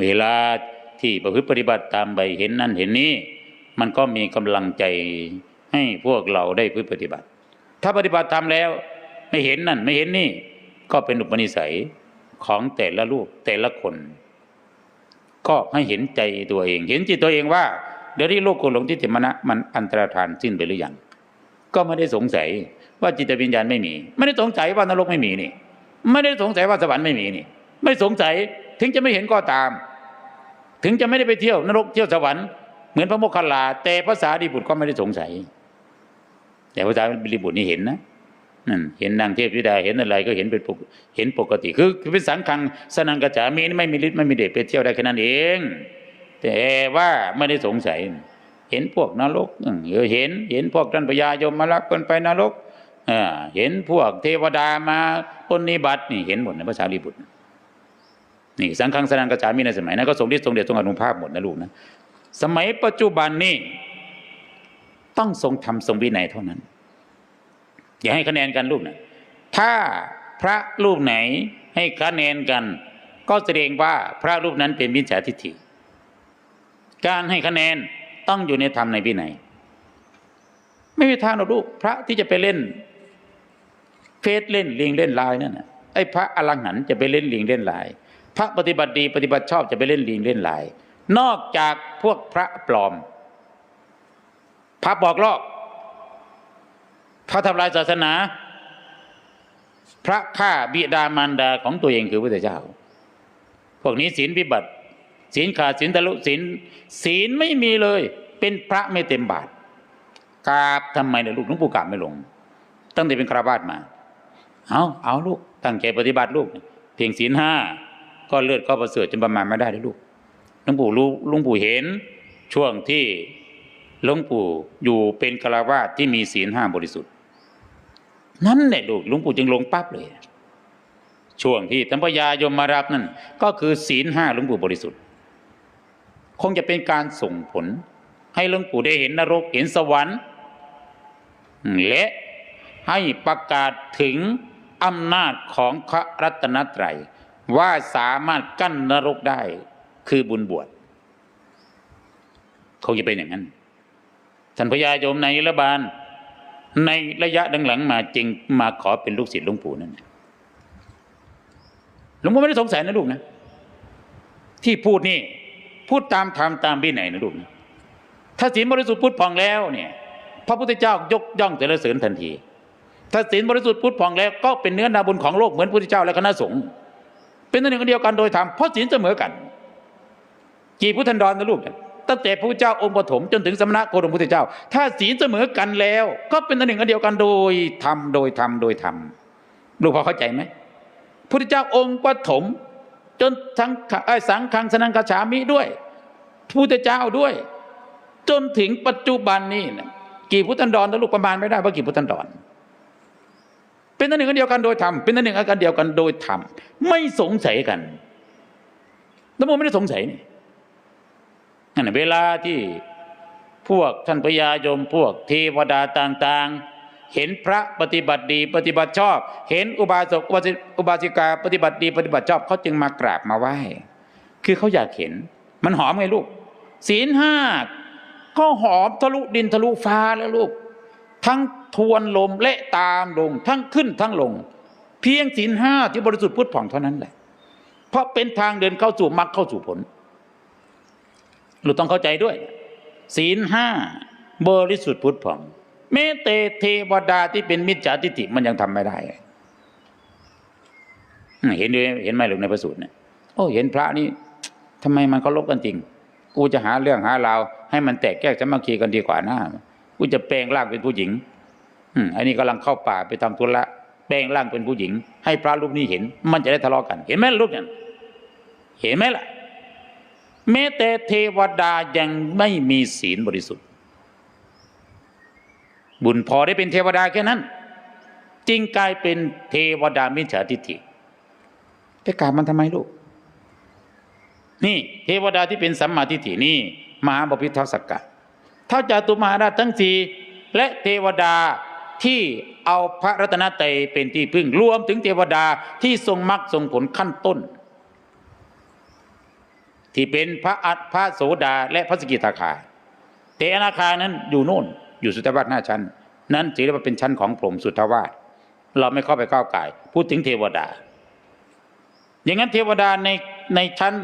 เวลาที่ประพฤติปฏิบัติตามไปเห็นนั่นเห็นนี้ มันก็มีกำลังใจให้พวกเราได้พฤติปฏิบัติ ถ้าปฏิบัติตามแล้ว ไม่เห็นนั่นไม่เห็นนี่ ก็เป็นอุปนิสัยของแต่ละลูกแต่ละคน ก็ให้เห็นใจตัวเอง เห็นจิตตัวเองว่า เดี๋ยวนี้โลกโกหลงทิฏฐิมณะมันอันตรธานสิ้นไปหรือยังก็ไม่ได้สงสัยว่าจิตวิญญาณไม่มี ไม่ได้สงสัยว่านรกไม่มีนี่ ไม่ได้สงสัยว่าสวรรค์ไม่มีนี่ ไม่สงสัย ถึงจะไม่เห็นก็ตาม ถึงจะไม่ได้ไปเที่ยวนรกเที่ยวสวรรค์เหมือนพระโมคคัลลา แต่ภาษาดีบุตรก็ไม่ได้สงสัย แต่ภาษาดีบุตรนี่เห็นนะนั่นเห็นนางเทพธิดาเห็นอะไรก็เห็นเป็นปกเห็นปกติคือคือเป็นสังขังสนังกระจามีไม่มีฤทธิ์ไม่มีเดชไปเที่ยวได้แค่นั้นเอง แต่ว่าไม่ได้สงสัย เห็นพวกนรกเห็นเห็นพวกท่านพญายมมาลักคนไปนรกเห็นพวกเทวดามาปนิบัตินี่เห็นหมดในภาษาลีบุตร นี่สังฆังสนังกระจามีในสมัยนั้นก็ทรงฤทธิ์ทรงเดชทรงอนุภาพหมดนะลูกนะสมัยปัจจุบันนี่ต้องทรงธรรมทรงวินัยเท่านั้น อย่าให้คะแนนกันลูกนะถ้าพระรูปไหนให้คะแนนกัน ก็แสดงว่าพระรูปนั้นเป็นมิจฉาทิฏฐิ การให้คะแนนต้องอยู่ในธรรมในวินัยไม่มีทางหรอกลูกพระที่จะไปเล่นเฟซเล่นลิงเล่นไลน์นั่นน่ะไอ้พระอลังหันจะไปเล่นลิงเล่นไลน์ พระปฏิบัติดีปฏิบัติชอบจะไปเล่นลิงเล่นไลน์นอกจากพวกพระปลอม พระบอกลอก พระทำลายศาสนา พระฆ่าบิดามารดาของตัวเองคือพระเจ้า พวกนี้ศีลพิบัติศีลขาดศีลทะลุศีลศีลไม่มีเลย เป็นพระไม่เต็มบาทกราบทำไมเนี่ยลูกหลวงปู่กราบไม่ลง ตั้งแต่เป็นคราวาสมา เอาเอาลูกตั้งใจปฏิบัติลูก เพียงศีลห้า ก็เลือดก็ประเสริฐจนประมาณไม่ได้เลยลูกหลวงปู่รู้หลวงปู่เห็นช่วงที่หลวงปู่อยู่เป็นคารวาสที่มีศีลห้าบริสุทธิ์ นั่นแหละลูกหลวงปู่จึงลงปั๊บเลย ช่วงที่ธรรมยายมมารับนั่น ก็คือศีลห้าหลวงปู่บริสุทธิ์ คงจะเป็นการส่งผล ให้หลวงปู่ได้เห็นนรกเห็นสวรรค์ และให้ประกาศถึงอำนาจของพระรัตนตรัย ว่าสามารถกั้นนรกได้คือบุญบวชคงจะเป็นอย่างนั้นท่านพญายมในรัฐบาล ในระยะดังหลังมาจึงมาขอเป็นลูกศิษย์หลวงปู่นั่นหลวงปู่ไม่ได้สงสัยนะลูกนะ ที่พูดนี่ พูดตามธรรมตามวินัยนะลูกนะถ้าศีลบริสุทธิ์พุทธพองแล้วเนี่ย พระพุทธเจ้ายกย่องแต่ละเสริญทันที ถ้าศีลบริสุทธิ์พุทธพองแล้วก็เป็นเนื้อนาบุญของโลกเหมือนพระพุทธเจ้าและคณะสงฆ์ เป็นตัวหนึ่งอันเดียวกันโดยธรรมเพราะศีลเสมอกัน กี่พุทธันดรนะลูกตั้งแต่พระพุทธเจ้าองค์ปฐมจนถึงสมณะโคดมพุทธเจ้า ถ้าศีลเสมอกันแล้ว ก็เป็นตัวหนึ่งอันเดียวกันโดยธรรมโดยธรรมโดยธรรมลูกพอเข้าใจไหมพุทธเจ้าองค์ปฐมจนทั้งไอ้สังฆังสนังกฉามิด้วยพระพุทธเจ้าด้วย จนถึงปัจจุบันนี้นะกี่พุทธันดรนะลูกประมาณไม่ได้ว่ากี่พุทธันดร เป็นตัวหนึ่งอันเดียวกันโดยธรรมเป็นตัวหนึ่งอันเดียวกันโดยธรรมไม่สงสัยกันแล้วมันไม่ได้สงสัยนี่นั่นเวลาที่พวกท่านพญายมพวกเทวดาต่างๆ เห็นพระปฏิบัติดีปฏิบัติชอบ เห็นอุบาสกอุบาสิอุบาสิกาปฏิบัติดีปฏิบัติชอบเขาจึงมากราบมาไหว้ คือเขาอยากเห็น มันหอมไงลูกศีลห้าก็หอมทะลุดินทะลุฟ้าแล้วลูก ทั้งทวนลมและตามลง ทั้งขึ้นทั้งลง เพียงศีลห้าที่บริสุทธิ์พุทธผ่องเท่านั้นแหละ เพราะเป็นทางเดินเข้าสู่มรรคเข้าสู่ผลเราต้องเข้าใจด้วย ศีลห้าบริสุทธิ์พุทธผ่องแม้แต่เทวดาที่เป็นมิจฉาทิฏฐิมันยังทำไม่ได้เห็นด้วยเห็นไหมหรือในพระสูตรเนี่ยโอ้เห็นพระนี่ทำไมมันเคารพกันจริง กูจะหาเรื่องหาราวให้มันแตกแยกสามัคคีกันดีกว่านะ กูจะแปลงร่างเป็นผู้หญิงอืมอันนี้กำลังเข้าป่าไปทำธุระแปลงร่างเป็นผู้หญิง ให้พระรูปนี้เห็น มันจะได้ทะเลาะกัน เห็นไหมลูกเนี่ยเห็นไหมล่ะ แม้แต่เทวดายังไม่มีศีลบริสุทธิ์ บุญพอได้เป็นเทวดาแค่นั้นจึงกลายเป็นเทวดามิจฉาทิฏฐิไปกราบมันทำไมลูก นี่ เทวดาที่เป็นสัมมาทิฏฐินี่มหาบพิตรสักกะ เท่าจาตุมหาราชทั้งสี่และเทวดาที่เอาพระรัตนตรัยเป็นที่พึ่งรวมถึงเทวดาที่ทรงมรรคทรงผลขั้นต้น ที่เป็นพระอัฏพระโสดาและพระสกิทาคาแต่อนาคานั้นอยู่โน่น อยู่สุทธวาสหน้าชั้น นั้นถือว่าเป็นชั้นของพรหมสุทธวาสเราไม่เข้าไปก้าวไก่พูดถึงเทวดา อย่างนั้นเทวดาในในชั้น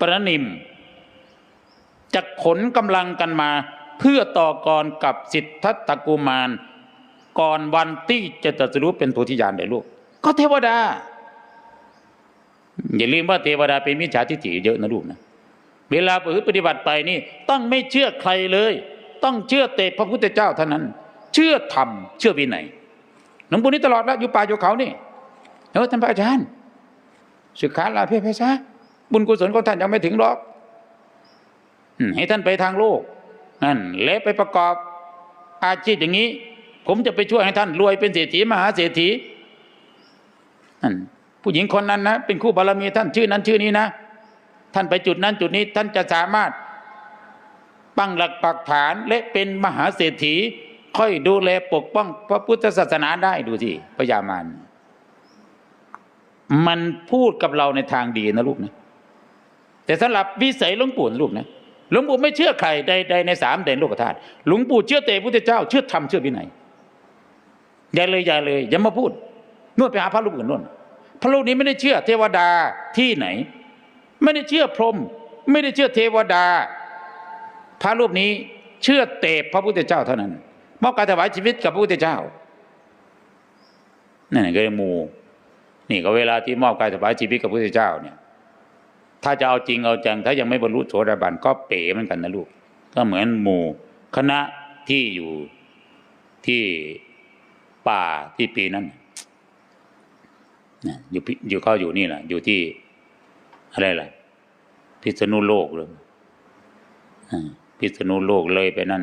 ปรนิม จะขนกำลังกันมา เพื่อต่อกรกับสิทธัตถกุมาร ก่อนวันที่จะตรัสรู้เป็นโพธิญาณได้ลูก ก็เทวดา อย่าลืมว่าเทวดาเป็นมิจฉาทิฏฐิเยอะนะลูกนะ เวลาปฏิบัติไปนี่ ต้องไม่เชื่อใครเลย ต้องเชื่อแต่พระพุทธเจ้าเท่านั้น เชื่อธรรมเชื่อวินัยหลวงปู่นี่ตลอดแล้วอยู่ป่าอยู่เขานี่เออท่านพระอาจารย์ศึกษาลาเพศเพศะบุญกุศลของท่านยังไม่ถึงหรอก ให้ท่านไปทางโลกนั่นและไปประกอบอาชีพอย่างนี้ ผมจะไปช่วยให้ท่านรวยเป็นเศรษฐีมหาเศรษฐีนั่นผู้หญิงคนนั้นนะเป็นคู่บารมีท่านชื่อนั้นชื่อนี้นะ ท่านไปจุดนั้นจุดนี้ท่านจะสามารถตั้งหลักปักฐานและเป็นมหาเศรษฐี ค่อยดูแลปกป้องพระพุทธศาสนาได้ดูสิพญามารมันพูดกับเราในทางดีนะลูกนะแต่สำหรับวิสัยหลวงปู่นะลูกนะ หลวงปู่ไม่เชื่อใครใดๆในสามแดนโลกธาตุหลวงปู่เชื่อแต่พระพุทธเจ้า เชื่อธรรมเชื่อวินัยอย่าเลยอย่าเลยอย่ามาพูดนวดไปหาพระรูปอื่นนู่นพระรูปนี้ไม่ได้เชื่อเทวดาที่ไหน ไม่ได้เชื่อพรหมไม่ได้เชื่อเทวดา พระรูปนี้เชื่อเตพระพุทธเจ้าเท่านั้นมอบการถวายชีวิตกับพระพุทธเจ้านั่นก็เลยมูนี่ก็เวลาที่มอบการถวายชีวิตกับพระพุทธเจ้าเนี่ย ถ้าจะเอาจริงเอาจัง ถ้ายังไม่บรรลุโสดาบันก็เป๋เหมือนกันนะลูก ก็เหมือนหมู่คณะที่อยู่ที่ป่าที่ปีนั้นนะอยู่อยู่เขาอยู่นี่แหละอยู่ที่อะไรล่ะ พิษณุโลกเลยอ่าพิษณุโลกเลยไปนั่น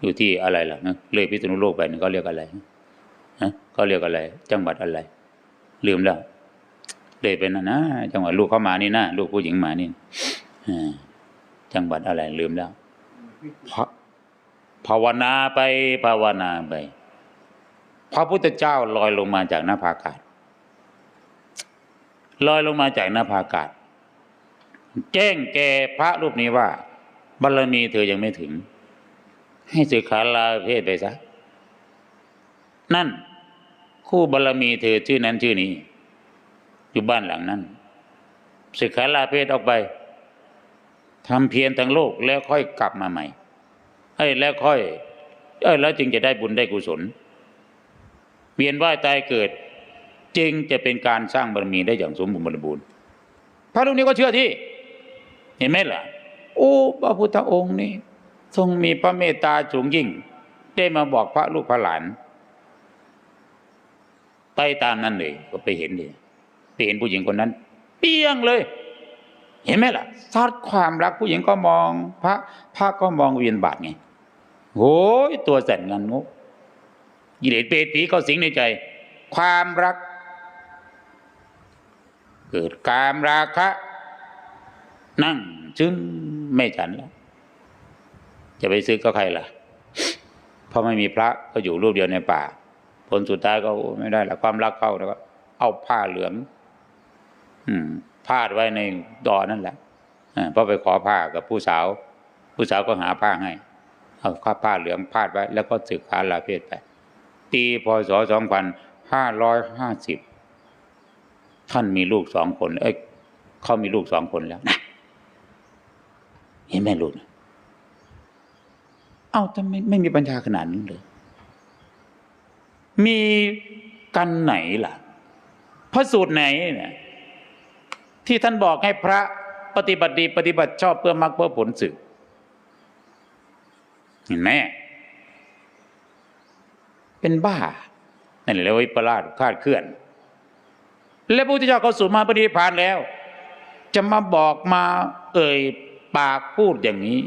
อยู่ที่อะไรล่ะนะเลยพิษณุโลกไปนี่เขาเรียกอะไรนะเขาเรียกอะไร จังหวัดอะไร ลืมแล้ว เลยไปนั่นนะจังหวัดลูกเขามานี่นะลูกผู้หญิงมานี่อ่าจังหวัดอะไรลืมแล้วภาภาวนาไปภาวนาไป พระพุทธเจ้าลอยลงมาจากหน้าผาอากาศลอยลงมาจากหน้าผาอากาศ แจ้งแก่พระรูปนี้ว่าบารมีเธอยังไม่ถึง ให้สึกขาลาเพศไปซะนั่น คู่บารมีเธอชื่อนั้นชื่อนี้ อยู่บ้านหลังนั้นสึกขาลาเพศออกไปทำเพียรทั้งโลกแล้วค่อยกลับมาใหม่เอ้แล้วค่อยเอ้แล้วจึงจะได้บุญได้กุศลเวียนว่ายตายเกิด จึงจะเป็นการสร้างบารมีได้อย่างสมบูรณ์บริบูรณ์พระรูปนี้ก็เชื่อที่ เห็นไหมล่ะ โอ้พระพุทธองค์นี่ทรงมีพระเมตตาสูงยิ่ง ได้มาบอกพระลูกพระหลาน ไปตามนั้นเลยก็ไปเห็นเลย ไปเห็นผู้หญิงคนนั้น เปี้ยงเลย เห็นไหมล่ะซัดความรักผู้หญิงก็มอง พระพระก็มองเวียนบาทไงโอ้ยตัวแสนงันงกกิเลสเปรตผีเข้าสิงในใจ ความรัก เกิดกามราคะ นั่งจึงไม่ฉันแล้วจะไปซื้อก็ใครล่ะเพราะไม่มีพระก็อยู่รูปเดียวในป่าผลสุดท้ายก็ไม่ได้ละความรักเข้าแล้วก็เอาผ้าเหลือง พาดไว้ในดอนั่นแหละอ่าเพราะไปขอผ้ากับผู้สาว ผู้สาวก็หาผ้าให้ เอาผ้าผ้าเหลืองพาดไว้ แล้วก็ศึกษาลาเพศไป ปีพศสองพันห้าร้อยห้าสิบท่านมีลูกสองคน เอ้ยเขามีลูกสองคนแล้วนะเห็นไหมลูกนะเอ้าทำไมไม่มีปัญญาขนาดนั้นเลยมีกันไหนล่ะพระสูตรไหนเนี่ย ที่ท่านบอกให้พระปฏิบัติดีปฏิบัติชอบเพื่อมรรคเพื่อผลสึกเห็นไหมเป็นบ้านั่นแหลยวิปลาสคาดเคลื่อน และพระพุทธเจ้าเขาสู่มาปฏิพานแล้ว จะมาบอกมาเอ่ยปากพูดอย่างนี้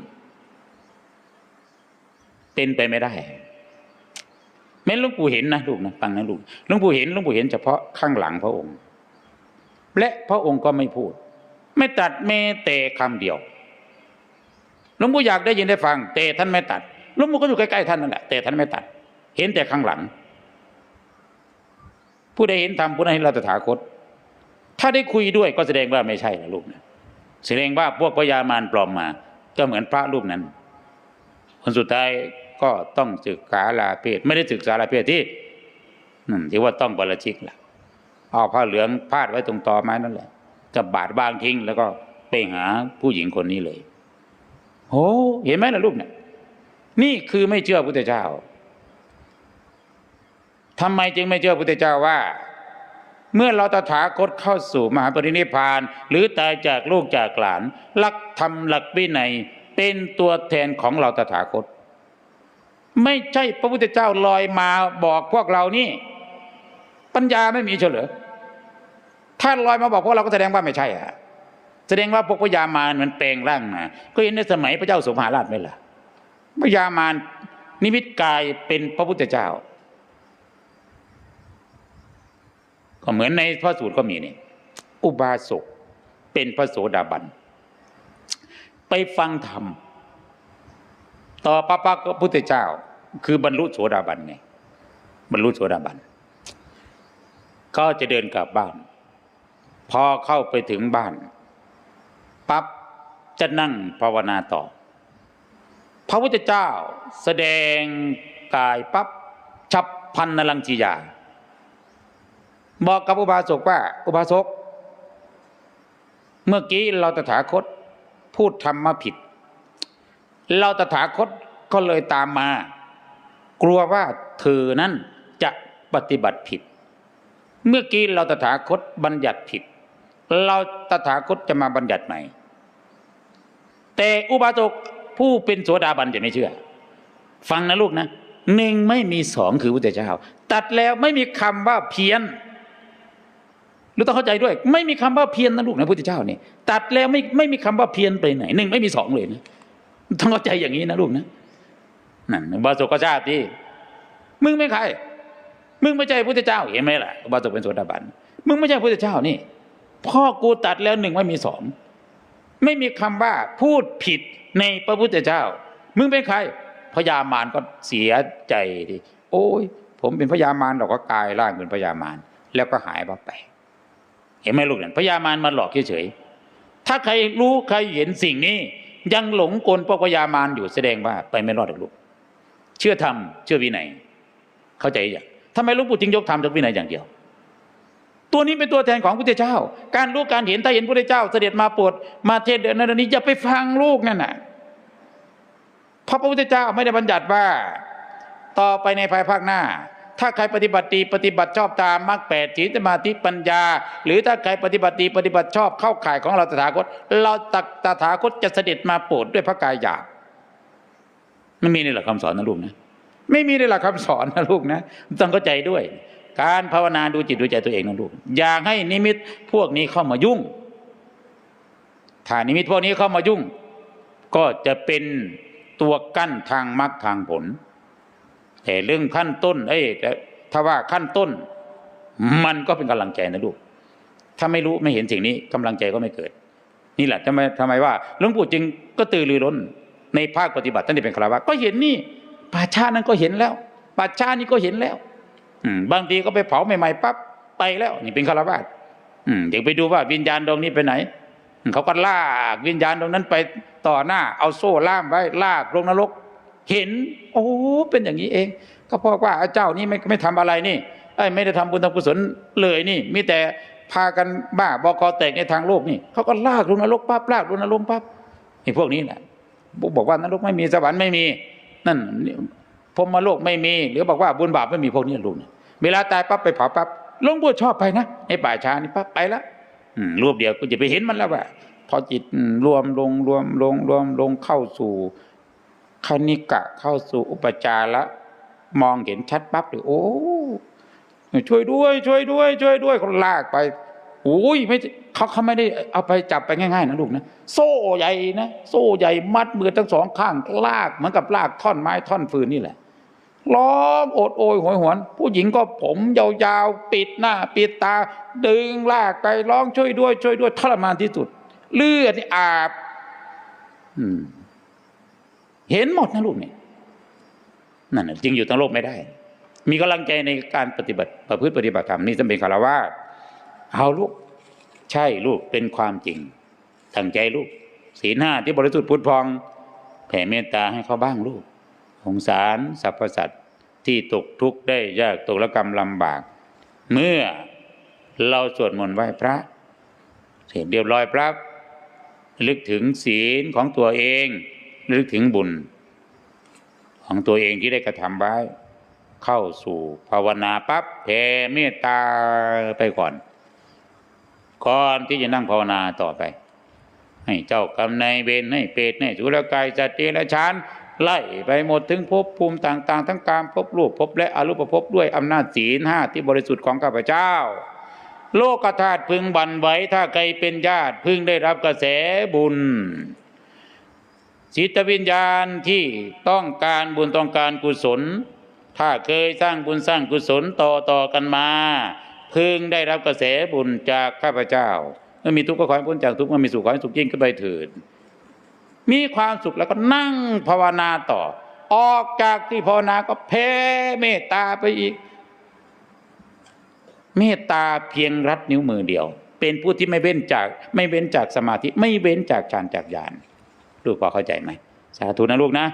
เป็นไปไม่ได้แม้หลวงปู่เห็นนะลูกนะฟังนะลูกหลวงปู่เห็นหลวงปู่เห็นเฉพาะข้างหลังพระองค์ และพระองค์ก็ไม่พูด ไม่ตัดแม้แต่คำเดียวหลวงปู่อยากได้ยินได้ฟัง แต่ท่านไม่ตัดหลวงปู่ก็อยู่ใกล้ๆท่านนั่นแหละแต่ท่านไม่ตัด เห็นแต่ข้างหลัง ผู้ใดเห็นธรรมผู้นั้นเห็นเราตถาคต ถ้าได้คุยด้วยก็แสดงว่าไม่ใช่นะลูกนะแสดงว่าพวกพญามารปลอมมา ก็เหมือนพระรูปนั้นคนสุดท้ายก็ต้องศึกษาลาเพศไม่ได้ศึกษาลาเพศที่นั่นที่ว่าต้องบรชิกล่ะ เอาผ้าเหลืองพาดไว้ตรงตอไม้นั่นแหละจะบาดบางทิ้ง แล้วก็ไปหาผู้หญิงคนนี้เลยโอ้เห็นไหมล่ะลูกเนี่ย นี่คือไม่เชื่อพุทธเจ้าทำไมจึงไม่เชื่อพุทธเจ้าว่า เมื่อเราตถาคตเข้าสู่มหาปรินิพพาน หรือตายจากลูกจากหลาน หลักธรรมหลักวินัยเป็นตัวแทนของเราตถาคต ไม่ใช่พระพุทธเจ้าลอยมาบอกพวกเรานี่ ปัญญาไม่มีเฉลยถ้าลอยมาบอกพวกเราก็แสดงว่าไม่ใช่อะแสดงว่าพวกพญามารมันแปลงร่างมาก็เห็นในสมัยพระเจ้าสมหาราชไหมล่ะพญามารนิมิตกายเป็นพระพุทธเจ้า ก็เหมือนในพระสูตรก็มีนี่อุบาสกเป็นพระโสดาบัน ไปฟังธรรม ต่อพระพระพุทธเจ้า คือบรรลุโสดาบันไงบรรลุโสดาบัน ก็จะเดินกลับบ้าน พอเข้าไปถึงบ้านปั๊บจะนั่งภาวนาต่อ พระพุทธเจ้าแสดงกายปั๊บฉับพันนลังจียา บอกกับอุบาสกว่า อุบาสก เมื่อกี้เราตถาคตพูดธรรมาผิด เราตถาคตก็เลยตามมา กลัวว่าเธอนั้นจะปฏิบัติผิด เมื่อกี้เราตถาคตบัญญัติผิด เราตถาคตจะมาบัญญัติใหม่แต่อุบาสกผู้เป็นโสดาบันจะไม่เชื่อ ฟังนะลูกนะหนึ่งไม่มีสองคือพุทธเจ้าตัดแล้วไม่มีคำว่าเพี้ยนรู้ต้องเข้าใจด้วย ไม่มีคำว่าเพี้ยนนะลูกนะพุทธเจ้านี่ตัดแล้วไม่ไม่มีคำว่าเพี้ยนไปไหนหนึ่งไม่มีสองเลยนะต้องเข้าใจอย่างนี้นะลูกนะนั่นอุบาสกก็ทราบที่มึงไม่ใคร มึงไม่ใช่พุทธเจ้าเห็นไหมล่ะอุบาสกเป็นโสดาบันมึงไม่ใช่พุทธเจ้านี่พ่อกูตัดแล้วหนึ่งไม่มีสองไม่มีคำว่าพูดผิดในพระพุทธเจ้า มึงเป็นใครพญามารก็เสียใจดิโอ้ย ผมเป็นพญามารเราก็กายร่างเป็นพญามารแล้วก็หายไป เห็นไหมลูกเนี่ยพญามารมาหลอกเฉยๆถ้าใครรู้ใครเห็นสิ่งนี้ ยังหลงกลพวกพญามารอยู่แสดงว่าไปไม่รอดหรอกลูก เชื่อธรรมเชื่อวินัยเข้าใจอย่าง ทำไมหลวงปู่จึงยกธรรมจากวินัยอย่างเดียว ตัวนี้เป็นตัวแทนของพระพุทธเจ้า การรู้การเห็นถ้าเห็นพระพุทธเจ้า เสด็จมาโปรดมาเทศน์เดือนนั้นนี้อย่าไปฟังลูกนั่นน่ะพระพุทธเจ้าไม่ได้บัญญัติว่า ต่อไปในภายภาคหน้า ถ้าใครปฏิบัติดีปฏิบัติชอบตามมรรคแปดศีสมาธิปัญญา หรือถ้าใครปฏิบัติดีปฏิบัติชอบเข้าข่ายของเราตถาคต เราตักตถาคตจะเสด็จมาโปรดด้วยพระกายหยาบไม่มีในหลักคำสอนนะลูกนะ ไม่มีในหลักคำสอนนะลูกนะต้องเข้าใจด้วย การภาวนาดูจิตดูใจตัวเองนะลูกอย่าให้นิมิตพวกนี้เข้ามายุ่ง ถ้านิมิตพวกนี้เข้ามายุ่ง ก็จะเป็นตัวกั้นทางมรรคทางผล แต่เรื่องขั้นต้น เอ้ยแต่ถ้าว่าขั้นต้น มันก็เป็นกำลังใจนะลูก ถ้าไม่รู้ไม่เห็นสิ่งนี้กำลังใจก็ไม่เกิด นี่แหละทำไมทำไมว่าหลวงปู่จึงก็ตื่นรือร้นในภาคปฏิบัติท่านที่เป็นคาวะก็เห็นนี่ ป่าชานั้นก็เห็นแล้วป่าชานี่ก็เห็นแล้ว อืบางทีก็ไปเผาใหม่ๆปั๊บไปแล้ว นี่เป็นคารวะอืมเดี๋ยวไปดูว่าวิญญาณดวงนี้ไปไหนเขาก็ลากวิญญาณตรงนั้นไปต่อหน้า เอาโซ่ล่ามไว้ลากลงนรก เห็น โอ้เป็นอย่างนี้เอง ก็เพราะว่าเจ้านี่ไม่ไม่ทำอะไรนี่ไอ้ไม่ได้ทำบุญทำกุศลเลยนี่ มีแต่พากันบ้าบกอแตกในทางโลกนี่เขาก็ลากลงนรกปั๊บลากลงนรกปั๊บนี่พวกนี้แหละบอกว่านรกไม่มีสวรรค์ไม่มี นั่นพรหมโลกไม่มี หรือบอกว่าบุญบาปไม่มีพวกนี้ลูกเนี่ยเวลาตายปั๊บไปเผาปั๊บหลวงปู่ชอบไปนะไอ้ป่าช้านี่ปั๊บไปแล้วรูปเดียวก็จะไปเห็นมันแล้วว่า พอจิตรวมลงรวมลงรวมลงเข้าสู่คณิกะเข้าสู่อุปจาระมองเห็นชัดปั๊บเลยโอ้ช่วยด้วย ช่วยด้วย ช่วยด้วยเขาลากไป อ้ยไม่เขาเขาไม่ได้เอาไปจับไปง่ายๆนะลูกนะโซ่ใหญ่นะโซ่ใหญ่มัดมือทั้งสองข้างลากเหมือนกับลากท่อนไม้ท่อนฟืนนี่แหละร้องโอดโอยโหยหวน ผู้หญิงก็ผมยาวๆปิดหน้าปิดตา ดึงลากไปร้องช่วยด้วย ช่วยด้วยทรมานที่สุด เลือดนี่อาบเห็นหมดนะลูกเนี่ยนั่นน่ะจึงอยู่ทั้งโลกไม่ได้ มีกำลังใจในการปฏิบัติประพฤติปฏิบัติธรรมนี่จะเป็นคารวะ เอาลูก ใช่ลูกเป็นความจริงตั้งใจลูกศีลห้าที่บริสุทธิ์พุทธพอง แผ่เมตตาให้เขาบ้างลูกสงสารสรรพสัตว์ที่ตกทุกข์ได้ยากตกระกรรมลำบาก เมื่อเราสวดมนต์ไหว้พระ เสร็จเรียบร้อยปั๊บลึกถึงศีลของตัวเองลึกถึงบุญ ของตัวเองที่ได้กระทำไว้ เข้าสู่ภาวนาปั๊บแผ่เมตตาไปก่อน ก่อนที่จะนั่งภาวนาต่อไป ให้เจ้ากรรมนายเวรให้เปรตให้สุรกายสัตว์เดรัจฉานไล่ไปหมดถึงภพภูมิต่าง ๆ ทั้งการภพรูปภพและอรูปภพด้วยอำนาจศีลห้าที่บริสุทธิ์ของข้าพเจ้า โลกธาตุพึงบันไหวถ้าใครเป็นญาติพึงได้รับกระแสบุญจิตวิญญาณที่ต้องการบุญต้องการกุศล ถ้าเคยสร้างบุญสร้างกุศลต่อต่อกันมา พึงได้รับกระแสบุญจากข้าพเจ้าเมื่อมีทุกข์ก็ขอให้พ้นจากทุกข์เมื่อมีสุขขอให้สุขยิ่งขึ้นไปเถิดมีความสุขแล้วก็นั่งภาวนาต่อ ออกจากที่ภาวนาก็แผ่เมตตาไปอีก เมตตาเพียงรัดนิ้วมือเดียว เป็นผู้ที่ไม่เว้นจาก ไม่เว้นจากสมาธิ ไม่เว้นจากฌานจากญาณลูกพอเข้าใจไหมสาธุนะลูกนะ